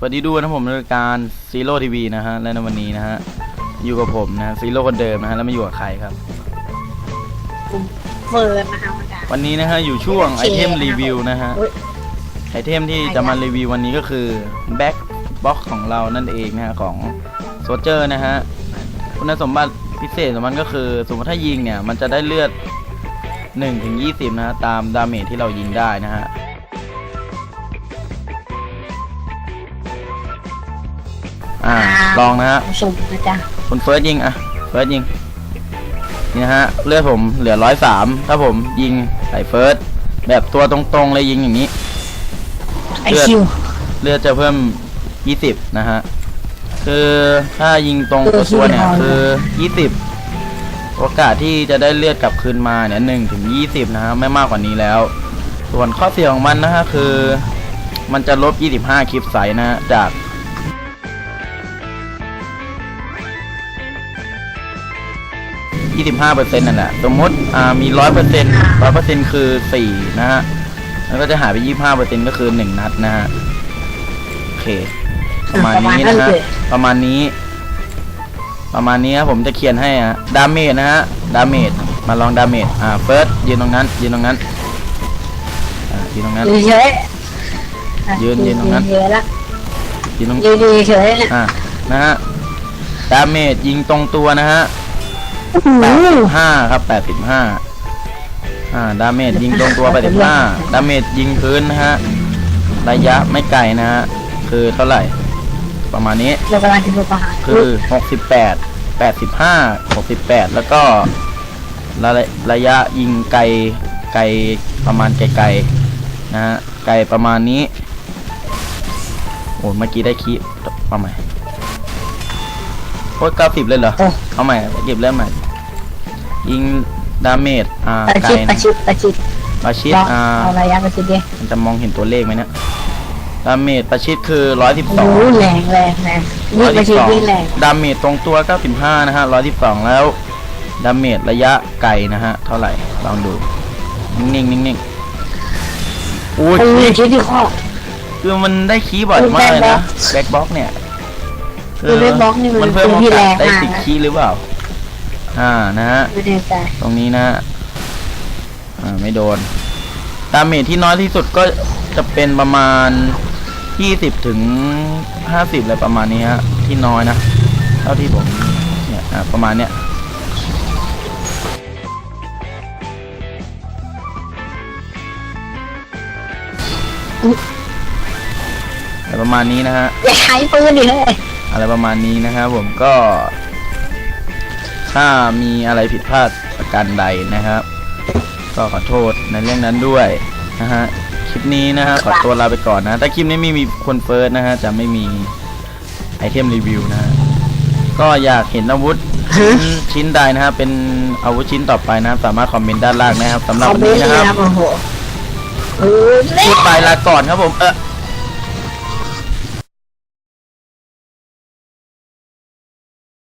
สวัสดีด้วยนะผมรายการซีโร่ทีวีนะฮะและในวันนี้นะฮะอยู่กับผมนะซีโร่คนเดิมนะฮะแล้วมาอยู่กับใครครับเฟิร์นนะคะมันดังวันนี้นะฮะอยู่ช่วงไอโอเคเทมรีวิวนะฮะอุ๊ยไอเทมที่จะมารีวิววันนี้ก็คือแบ็คบ็อกของเรานั่นเองนะฮะของโซเจอร์นะฮะคุณสมบัติพิเศษของมันก็คือสมมติถ้ายิงเนี่ย มันจะได้เลือด1ถึง20นะฮะตามดาเมจที่เรายิงได้นะฮะ อ่าลองนะฮะสมนะจ๊ะคุณเฟิร์สยิงอะเฟิร์สยิงนี่นะฮะเลือดผมเหลือร้อยสามถ้าผมยิงใส่เฟิร์สแบบตัวตรงๆเลยยิงอย่างนี้ไอคิวเลือดจะเพิ่มยี่สิบนะฮะคือถ้ายิงตรงเออตัวเนี่ยชื่อมันคือยี่สิบโอกาสที่จะได้เลือดกลับคืนมาเนี่ยหนึ่งถึงยี่สิบนะฮะไม่มากกว่านี้แล้ว ส่วนข้อเสียของมันนะฮะคือ มันจะลบยี่สิบห้าคลิปไซส์นะฮะจาก 25เปอร์เซ็นต์นั่นแหละสมมติอ่ามีร้อยเปอร์เซ็นต์ร้อยเปอร์เซ็นต์คือสี่นะฮะแล้วก็จะหายไปยี่ห้าเปอร์เซ็นต์ก็คือหนึ่งนัดนะฮะโอเค ประมาณนี้นะฮะประมาณนี้ ประมาณนี้ครับผมจะเขียนให้อะดาเมจนะฮะดาเมจมาลองดาเมจอ่าเฟิร์สยืนตรงนั้นยืนตรงนั้นอ่ายืนตรงนั้นยืนเฉยๆอะยืนยืนตรงนั้นยืนเฉยๆละยืนตรงยืนยืนเฉยๆเนี่ยอ่านะฮะดาเมจยิงตรงตัวนะฮะ โอ้โหแปดสิบห้าครับแปดสิบห้าอ่าดาเมจยิงตรงตัวแปดสิบห้าดาเมจยิงพื้นนะฮะ ระยะไม่ไกลนะฮะ คือเท่าไหร่ ประมาณนี้ เรากำลังจะดูประหารคือหกสิบแปดแปดสิบห้าหกสิบแปดแล้วก็ ระระยะยิงไกลไกลประมาณไกลๆนะฮะ ไกลประมาณนี้ โอ้เมื่อกี้ได้คีเอาใหม่โอ้เก้าสิบเลยเหรอโอ้เอาใหม่เก็บเริ่มใหม่ ยิงดาเมจอ่าประไกลชิดประนะชิดประชิดประชิดลองอ่าเอาระยะประชิดดิมันจะมองเห็นตัวเลขไหมเนี่ยดาเมจประชิดคือร้อยสิบโอ้สองโหแรงแรงแรงยิ่งประชิดยิ่งแรงดาเมจตรงตัว95นะฮะ112แล้วดาเมจระยะไกลนะฮะ เท่าไหร่ลองดู นิ่งๆนิ่งๆอู้ยโอ้ยชิดที่ข้อ คือมันได้คีย์บ่อยมากเลยนะแบ็กบ็อกเนี่ยคือ backbox นี่มันเพิ่มเป็นโอที่กาแรสงได้มากติดนะคีย์หรือเปล่า อ่านะฮะไม่แน่ใจตรงนี้นะฮะอ่าไม่โดนดาเมจที่น้อยที่สุดก็จะเป็นประมาณ20ถึง50อะไรประมาณนี้ฮะที่น้อยนะเท่าที่ผมเนี่ยอ่าประมาณเนี้ยอะไรประมาณนี้นะฮะอย่าใช้ปืนดิเฮ้ยอะไรประมาณนี้นะครับผมก็ ถ้ามีอะไรผิดพลาดประการใดนะครับ ก็ขอโทษในเรื่องนั้นด้วยนะฮะคลิปนี้นะฮะขอตัวลาไปก่อนนะแต่คลิปนี้ไม่มีคนเฟิร์สนะฮะจะไม่มีไอเทมรีวิวนะฮะก็อยากเห็นอาวุธชิ้นชิ้นใดนะฮะเป็นอาวุธชิ้นต่อไปนะครับสามารถคอมเมนต์ด้านล่างนะครับสำหรับคอมวันเมนนี้ต์นะเลยครับนะโอ้โหโอ้ยเล่พูดไปลาก่อนครับผมเออ